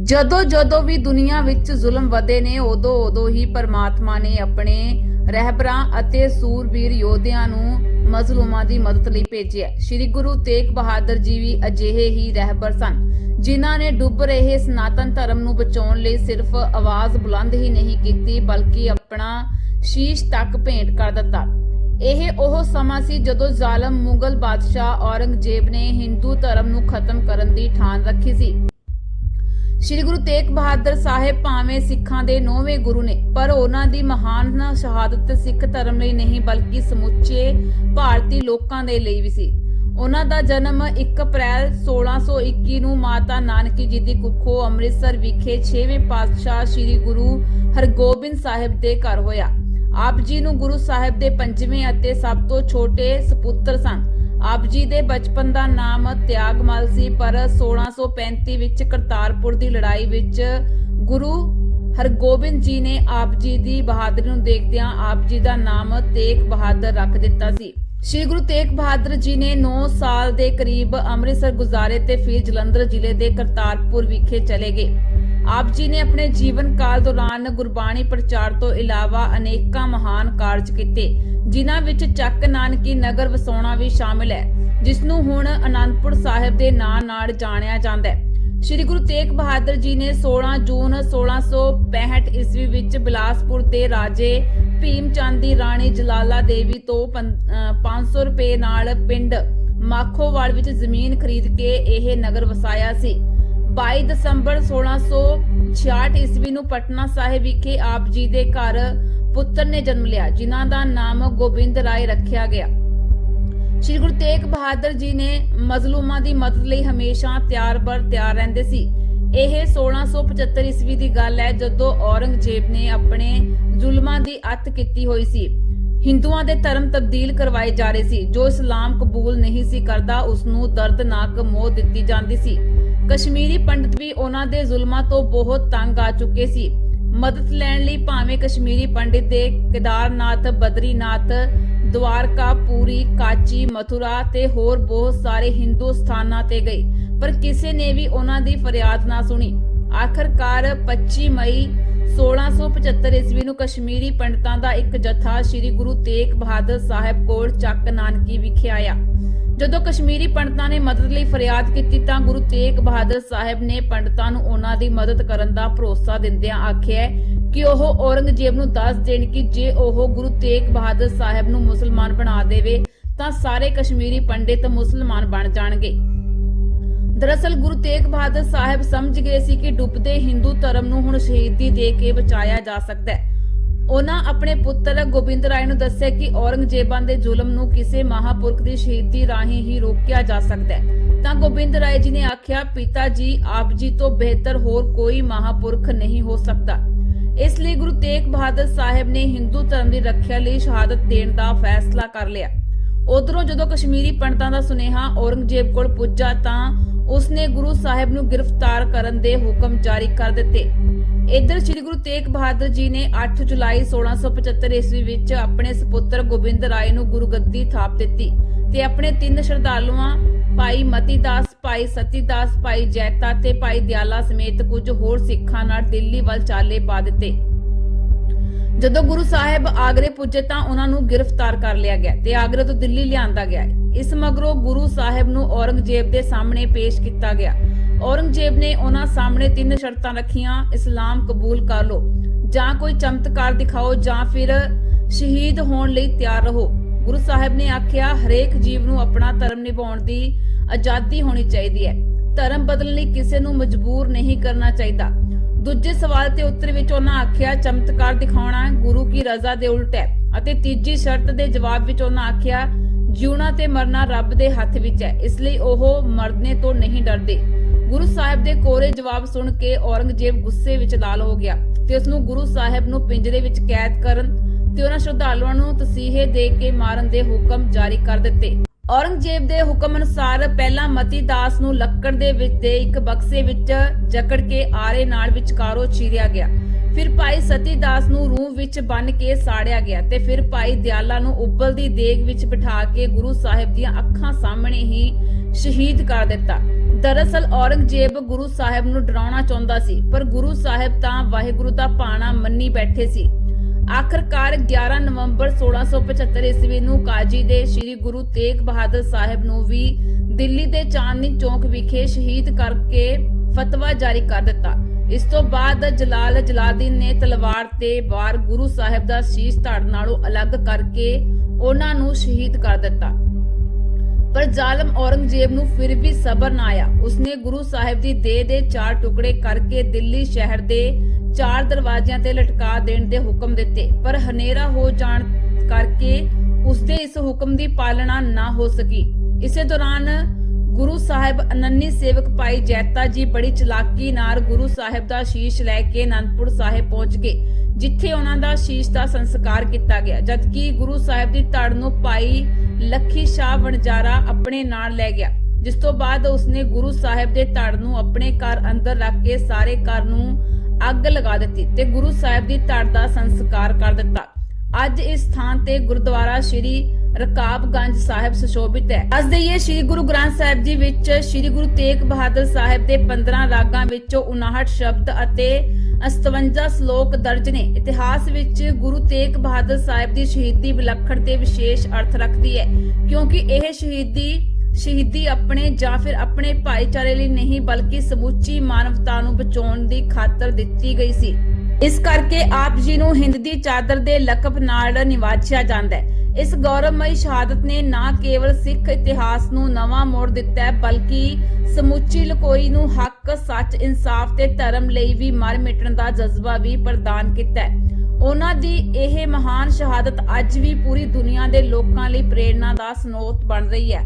ਜਦੋਂ ਜਦੋਂ ਵੀ ਦੁਨੀਆ ਵਿੱਚ ਜ਼ੁਲਮ ਵਧੇ ਨੇ, ਉਦੋਂ ਉਦੋਂ ਹੀ ਪਰਮਾਤਮਾ ਨੇ ਆਪਣੇ ਰਹਿਬਰਾਂ ਅਤੇ ਸੂਰਬੀਰ ਯੋਧਿਆਂ ਨੂੰ ਮਜ਼ਲੂਮਾਂ ਦੀ ਮਦਦ ਲਈ ਭੇਜਿਆ। ਸ੍ਰੀ ਗੁਰੂ ਤੇਗ ਬਹਾਦਰ ਜੀ ਵੀ ਅਜਿਹੇ ਹੀ ਰਹਿਬਰ ਸਨ, ਜਿਨ੍ਹਾਂ ਨੇ ਡੁੱਬ ਰਹੇ ਸਨਾਤਨ ਧਰਮ ਨੂੰ ਬਚਾਉਣ ਲਈ ਸਿਰਫ ਆਵਾਜ਼ ਬੁਲੰਦ ਹੀ ਨਹੀਂ ਕੀਤੀ, ਬਲਕਿ ਆਪਣਾ ਸ਼ੀਸ਼ ਤੱਕ ਭੇਂਟ ਕਰ ਦਿੱਤਾ। ਇਹ ਉਹ ਸਮਾਂ ਸੀ ਜਦੋਂ ਜ਼ਾਲਮ ਮੁਗਲ ਬਾਦਸ਼ਾਹ ਔਰੰਗਜ਼ੇਬ ਨੇ ਹਿੰਦੂ ਧਰਮ ਨੂੰ ਖਤਮ ਕਰਨ ਦੀ ਠਾਣ ਰੱਖੀ ਸੀ। ਸ਼੍ਰੀ ਗੁਰੂ ਤੇਗ ਬਹਾਦਰ ਸਾਹਿਬ ਭਾਵੇਂ ਸਿੱਖਾਂ ਦੇ ਨੌਵੇਂ ਗੁਰੂ ਨੇ, ਪਰ ਉਹਨਾਂ ਦੀ ਮਹਾਨ ਸ਼ਹਾਦਤ ਸਿੱਖ ਧਰਮ ਲਈ ਨਹੀਂ, ਬਲਕਿ ਸਮੁੱਚੇ ਭਾਰਤੀ ਲੋਕਾਂ ਦੇ ਲਈ ਵੀ ਸੀ। ਉਹਨਾਂ ਦਾ ਜਨਮ 1 ਅਪ੍ਰੈਲ 1621 ਨੂੰ ਮਾਤਾ ਨਾਨਕੀ ਜੀ ਦੀ ਕੁੱਖੋਂ ਅੰਮ੍ਰਿਤਸਰ ਵਿਖੇ 6ਵੇਂ ਪਾਤਸ਼ਾਹ ਸ਼੍ਰੀ ਗੁਰੂ ਹਰਗੋਬਿੰਦ ਸਾਹਿਬ ਦੇ ਘਰ ਹੋਇਆ। ਆਪ ਜੀ ਨੂੰ ਗੁਰੂ ਸਾਹਿਬ ਦੇ ਪੰਜਵੇਂ ਅਤੇ ਸਭ ਤੋਂ ਛੋਟੇ ਸੁਪੁੱਤਰ ਸਨ। ਆਪ ਜੀ ਦੇ ਬਚਪਨ ਦਾ ਨਾਮ ਤਿਆਗਮਲ ਸੀ, ਪਰ 1635 ਵਿੱਚ ਕਰਤਾਰਪੁਰ ਦੀ ਲੜਾਈ ਵਿੱਚ ਗੁਰੂ ਹਰਗੋਬਿੰਦ ਜੀ ਨੇ ਆਪ ਜੀ ਦੀ ਬਹਾਦਰੀ ਨੂੰ ਦੇਖਦਿਆਂ ਆਪ ਜੀ ਦਾ ਨਾਮ ਤੇਗ ਬਹਾਦਰ ਰੱਖ ਦਿੱਤਾ ਸੀ। ਸ਼੍ਰੀ ਗੁਰੂ ਤੇਗ ਬਹਾਦਰ ਜੀ ਨੇ 9 ਸਾਲ ਦੇ ਕਰੀਬ ਅੰਮ੍ਰਿਤਸਰ ਗੁਜ਼ਾਰੇ ਤੇ ਫਿਰ ਜਲੰਧਰ ਜ਼ਿਲ੍ਹੇ ਦੇ ਕਰਤਾਰਪੁਰ ਵਿਖੇ ਚਲੇ ਗਏ। ਆਪ ਜੀ ਨੇ ਆਪਣੇ ਜੀਵਨ ਕਾਲ ਦੌਰਾਨ ਗੁਰਬਾਣੀ ਪ੍ਰਚਾਰ ਤੋਂ ਇਲਾਵਾ ਅਨੇਕਾਂ ਮਹਾਨ ਕਾਰਜ ਕੀਤੇ, ਜਿਨ੍ਹਾਂ ਵਿੱਚ ਚੱਕ ਨਾਨਕੀ ਨਗਰ ਵਸਾਉਣਾ ਵੀ ਸ਼ਾਮਿਲ ਹੈ ਜਿਸ ਨੂੰ ਹੁਣ ਅਨੰਦਪੁਰ ਸਾਹਿਬ ਦੇ ਨਾਂ ਨਾਲ ਜਾਣਿਆ ਜਾਂਦਾ ਹੈ। ਸ਼੍ਰੀ ਗੁਰੂ ਤੇਗ ਬਹਾਦਰ ਜੀ ਨੇ 16 ਜੂਨ 1665 ਈਸਵੀ ਵਿੱਚ ਬਿਲਾਸਪੁਰ ਦੇ ਰਾਜੇ ਭੀਮ ਚੰਦ ਦੀ ਰਾਣੀ ਜਲਾਲਾ ਦੇਵੀ ਤੋਂ ਪੰ- ਅਹ 500 ਰੁਪਏ ਨਾਲ ਪਿੰਡ ਮਾਖੋਵਾਲ ਵਿੱਚ ਜ਼ਮੀਨ ਖਰੀਦ ਕੇ ਇਹ ਨਗਰ ਵਸਾਇਆ ਸੀ। 22 ਦਸੰਬਰ 1666 ਈਸਵੀ ਨੂੰ ਪਟਨਾ ਸਾਹਿਬ ਵਿਖੇ ਆਪ ਜੀ ਦੇ ਘਰ ਪੁੱਤਰ ਨੇ ਜਨਮ ਲਿਆ, ਜਿਨ੍ਹਾਂ ਦਾ ਨਾਮ ਗੋਬਿੰਦ ਰਾਏ ਰੱਖਿਆ ਗਿਆ। ਸ਼੍ਰੀ ਗੁਰੂ ਤੇਗ ਬਹਾਦਰ ਜੀ ਨੇ ਮਜ਼ਲੂਮਾਂ ਦੀ ਮਦਦ ਲਈ ਹਮੇਸ਼ਾ ਤਿਆਰ ਬਰ ਤਿਆਰ ਰਹਿੰਦੇ ਸੀ। ਇਹ 1675 ਈਸਵੀ ਦੀ ਗੱਲ ਹੈ, ਜਦੋਂ ਔਰੰਗਜ਼ੇਬ ਨੇ ਆਪਣੇ ਜ਼ੁਲਮਾਂ ਦੀ ਅੱਤ ਕੀਤੀ ਹੋਈ ਸੀ। ਹਿੰਦੂਆਂ ਦੇ ਧਰਮ ਤਬਦੀਲ ਕਰਵਾਏ ਜਾ ਰਹੇ ਸੀ। ਜੋ ਇਸਲਾਮ ਕਬੂਲ ਨਹੀਂ ਸੀ ਕਰਦਾ ਉਸ ਨੂੰ ਦਰਦਨਾਕ ਮੌਤ ਦਿੱਤੀ ਜਾਂਦੀ ਸੀ। ਕਸ਼ਮੀਰੀ ਪੰਡਤ ਵੀ ਉਹਨਾਂ ਦੇ ਜ਼ੁਲਮਾਂ ਤੋਂ ਬਹੁਤ ਤੰਗ ਆ ਚੁੱਕੇ ਸੀ। ਮਦਦ ਲੈਣ ਲਈ ਭਾਵੇਂ ਕਸ਼ਮੀਰੀ ਪੰਡਿਤ ਦੇ ਕੇਦਾਰਨਾਥ, ਬਦਰੀਨਾਥ, ਦਵਾਰਕਾ, ਪੂਰੀ, ਕਾਚੀ, ਮਥੁਰਾ ਤੇ ਹੋਰ ਬਹੁਤ ਸਾਰੇ ਹਿੰਦੂ ਸਥਾਨਾਂ ਤੇ ਗਏ, ਪਰ ਕਿਸੇ ਨੇ ਵੀ ਉਹਨਾਂ ਦੀ ਫਰਿਆਦ ਨਾ ਸੁਣੀ। ਆਖਰਕਾਰ 25 ਮਈ 1675 ਈਸਵੀ ਨੂੰ ਕਸ਼ਮੀਰੀ ਪੰਡਤਾਂ ਦਾ ਇੱਕ ਜਥਾ ਸ੍ਰੀ ਗੁਰੂ ਤੇਗ ਬਹਾਦਰ ਸਾਹਿਬ ਕੋਲ ਚੱਕ ਨਾਨਕੀ ਵਿਖੇ ਆਇਆ। ਜਦੋਂ ਕਸ਼ਮੀਰੀ ਪੰਡਤਾਂ ਨੇ ਮਦਦ ਲਈ ਫਰਿਆਦ ਕੀਤੀ ਤਾਂ ਗੁਰੂ ਤੇਗ ਬਹਾਦਰ ਸਾਹਿਬ ਨੇ ਪੰਡਤਾਂ ਨੂੰ ਉਹਨਾਂ ਦੀ ਮਦਦ ਕਰਨ ਦਾ ਭਰੋਸਾ ਦਿੰਦਿਆਂ ਆਖਿਆ ਕਿ ਉਹ ਔਰੰਗਜ਼ੇਬ ਨੂੰ ਦੱਸ ਦੇਣ ਕਿ ਜੇ ਉਹ ਗੁਰੂ ਤੇਗ ਬਹਾਦਰ ਸਾਹਿਬ ਨੂੰ ਮੁਸਲਮਾਨ ਬਣਾ ਦੇਵੇ ਤਾਂ ਸਾਰੇ ਕਸ਼ਮੀਰੀ ਪੰਡਿਤ ਮੁਸਲਮਾਨ ਬਣ ਜਾਣਗੇ। ਦਰਅਸਲ ਗੁਰੂ ਤੇਗ ਬਹਾਦਰ ਸਾਹਿਬ ਸਮਝ ਗਏ ਸੀ ਕਿ ਡੁੱਬਦੇ ਹਿੰਦੂ ਧਰਮ ਨੂੰ ਹੁਣ ਸ਼ਹੀਦੀ ਦੇ ਕੇ ਬਚਾਇਆ ਜਾ ਸਕਦਾ ਹੈ। ਉਹਨਾਂ ਆਪਣੇ ਪੁੱਤਰ ਗੋਬਿੰਦ ਰਾਏ ਨੂੰ ਦੱਸਿਆ ਕਿ ਔਰੰਗਜ਼ੇਬਾਂ ਦੇ ਜ਼ੁਲਮ ਨੂੰ ਕਿਸੇ ਮਹਾਪੁਰਖ ਦੀ ਸ਼ਹੀਦੀ ਰਾਹੀਂ ਹੀ ਰੋਕਿਆ ਜਾ ਸਕਦਾ ਹੈ। ਤਾਂ ਗੋਬਿੰਦ ਰਾਏ ਜੀ ਨੇ ਆਖਿਆ, ਪਿਤਾ ਜੀ, ਆਪ ਜੀ ਤੋਂ ਬਿਹਤਰ ਹੋਰ ਕੋਈ ਮਹਾਪੁਰਖ ਨਹੀਂ ਹੋ ਸਕਦਾ। ਇਸ ਲਈ ਗੁਰੂ ਤੇਗ ਬਹਾਦਰ ਸਾਹਿਬ ਨੇ ਹਿੰਦੂ ਧਰਮ ਦੀ ਰੱਖਿਆ ਲਈ ਸ਼ਹਾਦਤ ਦੇਣ ਦਾ ਫੈਸਲਾ ਕਰ ਲਿਆ। ਉਧਰੋਂ ਜਦੋਂ ਕਸ਼ਮੀਰੀ ਪੰਡਤਾਂ ਦਾ ਸੁਨੇਹਾ ਔਰੰਗਜ਼ੇਬ ਕੋਲ ਪੁੱਜਾ ਤਾਂ ਉਸਨੇ ਗੁਰੂ ਸਾਹਿਬ ਨੂੰ ਗ੍ਰਿਫਤਾਰ ਕਰਨ ਦੇ ਹੁਕਮ ਜਾਰੀ ਕਰ ਦਿੱਤੇ। ਇੱਧਰ ਸ੍ਰੀ ਗੁਰੂ ਤੇਗ ਬਹਾਦਰ ਜੀ ਨੇ 8 ਜੁਲਾਈ 1675 ਈਸਵੀ ਵਿੱਚ ਆਪਣੇ ਸੁਪੁੱਤਰ ਗੋਬਿੰਦ ਰਾਏ ਨੂੰ ਗੁਰਗੱਦੀ ਥਾਪ ਦਿੱਤੀ ਤੇ ਆਪਣੇ ਤਿੰਨ ਸ਼ਰਧਾਲੂਆਂ, ਭਾਈ ਮਤੀਦਾਸ, ਭਾਈ ਸਤੀਦਾਸ, ਭਾਈ ਜੈਤਾ ਤੇ ਭਾਈ ਦਿਆਲਾ ਸਮੇਤ ਕੁਝ ਹੋਰ ਸਿੱਖਾਂ ਨਾਲ ਦਿੱਲੀ ਵੱਲ ਚਾਲੇ ਪਾ ਦਿੱਤੇ। ਜਦੋਂ ਗੁਰੂ ਸਾਹਿਬ ਆਗਰੇ ਪੁੱਜੇ ਤਾਂ ਉਹਨਾਂ ਨੂੰ ਗ੍ਰਿਫਤਾਰ ਕਰ ਲਿਆ ਗਿਆ ਤੇ ਆਗਰੇ ਤੋਂ ਦਿੱਲੀ ਲਿਆਂਦਾ ਗਿਆ। ਇਸ ਮਗਰੋਂ ਗੁਰੂ ਸਾਹਿਬ ਨੂੰ ਔਰੰਗਜ਼ੇਬ ਦੇ ਸਾਹਮਣੇ ਪੇਸ਼ ਕੀਤਾ ਗਿਆ। ਔਰੰਗਜ਼ੇਬ ਨੇ ਉਹਨਾਂ ਸਾਹਮਣੇ ਤਿੰਨ ਸ਼ਰਤਾਂ ਰੱਖੀਆਂ, ਇਸਲਾਮ ਕਬੂਲ ਕਰ ਲਓ। ਜਾਂ ਕੋਈ ਚਮਤਕਾਰ ਦਿਖਾਓ ਜਾਂ ਫਿਰ ਸ਼ਹੀਦ ਹੋਣ ਲਈ ਤਿਆਰ ਰਹੋ। ਗੁਰੂ ਸਾਹਿਬ ਨੇ ਆਖਿਆ, ਹਰੇਕ ਜੀਵ ਨੂੰ ਆਪਣਾ ਧਰਮ ਨਿਭਾਉਣ ਦੀ ਆਜ਼ਾਦੀ ਹੋਣੀ ਚਾਹੀਦੀ ਹੈ। ਧਰਮ ਬਦਲਣ ਲਈ ਕਿਸੇ ਨੂੰ ਮਜਬੂਰ ਨਹੀਂ ਕਰਨਾ ਚਾਹੀਦਾ। ਦੂਜੇ ਸਵਾਲ ਤੇ ਉੱਤਰ ਵਿੱਚ ਉਹਨਾਂ ਆਖਿਆ, ਚਮਤਕਾਰ ਦਿਖਾਉਣਾ ਗੁਰੂ ਕੀ ਰਜ਼ਾ ਦੇ ਉਲਟ ਹੈ ਅਤੇ ਤੀਜੀ ਸ਼ਰਤ ਦੇ ਜਵਾਬ ਵਿੱਚ ਉਹਨਾਂ ਆਖਿਆ, ਜਿਉਣਾ ਤੇ ਮਰਨਾ ਰੱਬ ਦੇ ਹੱਥ ਵਿੱਚ ਹੈ। ਇਸ ਲਈ ਉਹ ਮਰਨੇ ਤੋਂ ਨਹੀਂ ਡਰਦੇ। ਗੁਰੂ ਸਾਹਿਬ ਦੇ ਕੋਰੇ ਜਵਾਬ ਸੁਣ ਕੇ ਔਰੰਗਜ਼ੇਬ ਗੁੱਸੇ ਵਿੱਚ ਲਾਲ ਹੋ ਗਿਆ ਤੇ ਉਸ ਨੂੰ ਗੁਰੂ ਸਾਹਿਬ ਨੂੰ ਪਿੰਜਰੇ ਵਿੱਚ ਕੈਦ ਕਰਨ ਤੇ ਉਹਨਾਂ ਸ਼ਰਧਾਲੂਆਂ ਨੂੰ ਤਸੀਹੇ ਦੇ ਕੇ ਮਾਰਨ ਦੇ ਹੁਕਮ ਜਾਰੀ ਕਰ ਦਿੱਤੇ। ਔਰੰਗਜ਼ੇਬ ਦੇ ਹੁਕਮ ਅਨੁਸਾਰ ਪਹਿਲਾਂ ਮਤੀ ਦਾਸ ਨੂੰ ਲੱਕੜ ਦੇ ਵਿੱਚ ਦੇ ਇੱਕ ਬਕਸੇ ਵਿੱਚ ਜਕੜ ਕੇ ਆਰੇ ਨਾਲ ਵਿਚਕਾਰੋਂ ਚੀਰਿਆ ਗਿਆ। ਫਿਰ ਭਾਈ ਸਤੀ ਦਾਸ ਨੂੰ ਰੂਹ ਵਿੱਚ ਬੰਨ ਕੇ ਸਾੜਿਆ ਗਿਆ ਤੇ ਫਿਰ ਭਾਈ ਦਿਆਲਾ ਨੂੰ ਉਬਲਦੀ ਦੇਗ ਵਿੱਚ ਬਿਠਾ ਕੇ ਗੁਰੂ ਸਾਹਿਬ ਦੀਆਂ ਅੱਖਾਂ ਸਾਹਮਣੇ ਹੀ ਸ਼ਹੀਦ ਕਰ ਦਿੱਤਾ। ਦਰਅਸਲ ਔਰੰਗਜ਼ੇਬ ਗੁਰੂ ਸਾਹਿਬ ਨੂੰ ਡਰਾਉਣਾ ਚਾਹੁੰਦਾ ਸੀ, ਪਰ ਗੁਰੂ ਸਾਹਿਬ ਤਾਂ ਵਾਹਿਗੁਰੂ ਦਾ ਭਾਣਾ ਮੰਨੀ ਬੈਠੇ ਸੀ। ਆਖਰਕਾਰ 11 ਨਵੰਬਰ 1675 ਈਸਵੀ ਨੂੰ ਕਾਜੀ ਦੇ ਸ੍ਰੀ ਗੁਰੂ ਤੇਗ ਬਹਾਦਰ ਸਾਹਿਬ ਨੂੰ ਵੀ ਦਿੱਲੀ ਦੇ ਚਾਂਦਨੀ ਚੌਕ ਵਿਖੇ ਸ਼ਹੀਦ ਕਰਕੇ ਫਤਵਾ ਜਾਰੀ ਕਰ ਦਿੱਤਾ। ਇਸ ਤੋਂ ਬਾਅਦ ਜਲਾਲ ਜਲਾਦੀਨ ਨੇ ਤਲਵਾਰ ਤੇ ਵਾਰ ਗੁਰੂ ਸਾਹਿਬ ਦਾ ਸ਼ੀਸ਼ ਧੜ ਨਾਲੋਂ ਅਲੱਗ ਕਰਕੇ ਉਹਨਾਂ ਨੂੰ ਸ਼ਹੀਦ ਕਰ ਦਿੱਤਾ। ਜ਼ਾਲਮ ਔਰੰਗਜ਼ੇਬ ਨੂੰ ਫਿਰ ਵੀ ਸਬਰ ਨਾ ਆਇਆ। ਉਸਨੇ ਗੁਰੂ ਸਾਹਿਬ ਦੀ ਦੇਹ ਦੇ ਚਾਰ ਟੁਕੜੇ ਕਰਕੇ ਦਿੱਲੀ ਸ਼ਹਿਰ ਦੇ ਚਾਰ ਦਰਵਾਜ਼ਿਆਂ ਤੇ ਲਟਕਾ ਦੇਣ ਦੇ ਹੁਕਮ ਦਿੱਤੇ। ਪਰ ਹਨੇਰਾ ਹੋ ਜਾਣ ਕਰਕੇ ਉਸਦੇ ਇਸ ਹੁਕਮ ਦੀ ਪਾਲਣਾ ਨਾ ਹੋ ਸਕੀ। ਇਸੇ ਦੌਰਾਨ ਗੁਰੂ ਸਾਹਿਬ ਅਨੰਨੀ ਸੇਵਕ ਭਾਈ ਜੈਤਾ ਜੀ ਬੜੀ ਚਲਾਕੀ ਨਾਲ ਗੁਰੂ ਸਾਹਿਬ ਦਾ ਸ਼ੀਸ਼ ਲੈ ਕੇ ਅਨੰਦਪੁਰ ਸਾਹਿਬ ਪਹੁੰਚ ਗਏ, ਜਿੱਥੇ ਉਹਨਾਂ ਦਾ ਸ਼ੀਸ਼ ਦਾ ਸੰਸਕਾਰ ਕੀਤਾ ਗਿਆ। ਜਦਕਿ ਗੁਰੂ ਸਾਹਿਬ ਦੀ ਧੜ ਨੂੰ ਭਾਈ ਲੱਖੀ ਸ਼ਾਹ ਵਣਜਾਰਾ ਆਪਣੇ ਨਾਲ ਲੈ ਗਿਆ, ਜਿਸ ਤੋਂ ਬਾਅਦ ਉਸਨੇ ਗੁਰੂ ਸਾਹਿਬ ਦੇ ਧੜ ਨੂੰ ਆਪਣੇ ਘਰ ਅੰਦਰ ਰੱਖ ਕੇ ਸਾਰੇ ਘਰ ਨੂੰ ਅੱਗ ਲਗਾ ਦਿੱਤੀ ਤੇ ਗੁਰੂ ਸਾਹਿਬ ਦੀ ਧੜ ਦਾ ਸੰਸਕਾਰ ਕਰ ਦਿੱਤਾ। ਅੱਜ ਇਸ ਥਾਂ ਤੇ ਗੁਰਦੁਆਰਾ ਸ਼੍ਰੀ ਰਕਾਬਗੰਜ ਸਾਹਿਬ ਸੁਸ਼ੋਭਿਤ ਹੈ। ਅੱਜ ਦੇਈਏ ਸ਼੍ਰੀ ਗੁਰੂ ਗ੍ਰੰਥ ਸਾਹਿਬ ਜੀ ਵਿੱਚ ਸ਼੍ਰੀ ਗੁਰੂ ਤੇਗ ਬਹਾਦਰ ਸਾਹਿਬ ਦੇ 15 ਰਾਗਾਂ ਵਿੱਚੋਂ 59 ਸ਼ਬਦ ਅਤੇ 57 ਸ਼ਲੋਕ ਦਰਜ ਨੇ। ਇਤਿਹਾਸ ਵਿੱਚ ਗੁਰੂ ਤੇਗ ਬਹਾਦਰ ਸਾਹਿਬ ਦੀ ਸ਼ਹੀਦੀ ਵਿਲੱਖਣ ਤੇ ਵਿਸ਼ੇਸ਼ ਅਰਥ ਰੱਖਦੀ ਹੈ, ਕਿਉਂਕਿ ਇਹ ਸ਼ਹੀਦੀ ਸ਼ਹੀਦੀ ਆਪਣੇ ਜਾਂ ਫਿਰ ਆਪਣੇ ਭਾਈਚਾਰੇ ਲਈ ਨਹੀਂ, ਬਲਕਿ ਸਮੁੱਚੀ ਮਾਨਵਤਾ ਨੂੰ ਬਚਾਉਣ ਦੀ ਖਾਤਰ ਦਿੱਤੀ ਗਈ ਸੀ। ਇਸ ਕਰਕੇ ਆਪ ਜੀ ਨੂੰ ਹਿੰਦ ਦੀ ਚਾਦਰ ਦੇ ਲਕਬ ਨਾਲ ਨਿਵਾਜਿਆ ਜਾਂਦਾ ਹੈ। ਇਸ ਗੌਰਵਮਈ ਸ਼ਹਾਦਤ ਨੇ ਨਾ ਕੇਵਲ ਸਿੱਖ ਇਤਿਹਾਸ ਨੂੰ ਨਵਾਂ ਮੋੜ ਦਿੱਤਾ ਹੈ, ਬਲਕਿ ਸਮੁੱਚੀ ਲਕੋਈ ਨੂੰ ਹੱਕ, ਸੱਚ, ਇਨਸਾਫ ਤੇ ਧਰਮ ਲਈ ਵੀ ਮਰ ਮਿਟਣ ਦਾ ਜਜ਼ਬਾ ਵੀ ਪ੍ਰਦਾਨ ਕੀਤਾ ਹੈ। ਉਹਨਾਂ ਦੀ ਇਹ ਮਹਾਨ ਸ਼ਹਾਦਤ ਅੱਜ ਵੀ ਪੂਰੀ ਦੁਨੀਆ ਦੇ ਲੋਕਾਂ ਲਈ ਪ੍ਰੇਰਣਾ ਦਾ ਸਰੋਤ ਬਣ ਰਹੀ ਹੈ।